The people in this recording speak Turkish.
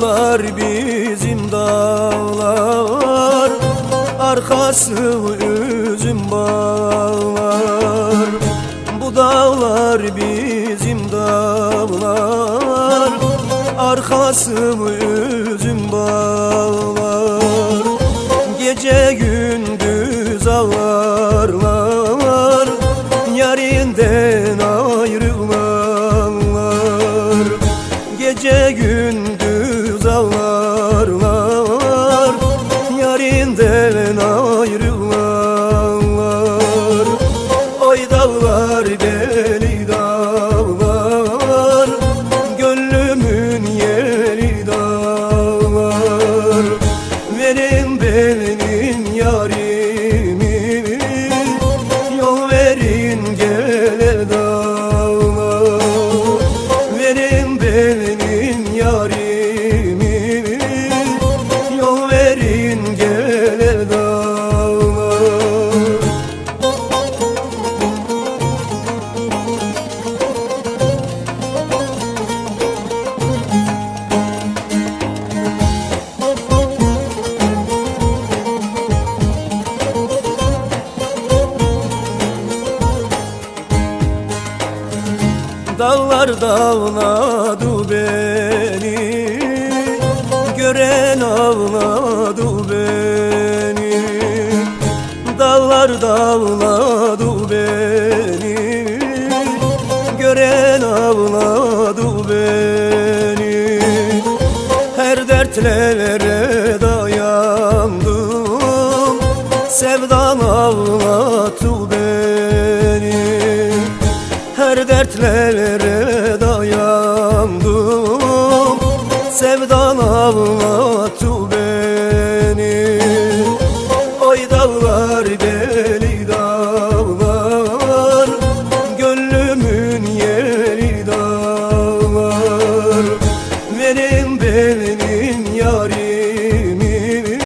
dağlar bizim dağlar. Arkası üzüm bağlar. Bu dağlar bizim dağlar. Arkası üzüm bağlar. Gece gündüz ağlarlar. Yarinden ayrılarlar. Gece gündüz Dağlar dağladı beni. Gören ağladı beni. Dağlar dağladı beni. Gören ağladı beni. Her dertlere dayandım. Sevdan ağlattı beni her dertlere dayandım. Sevdan avla tübe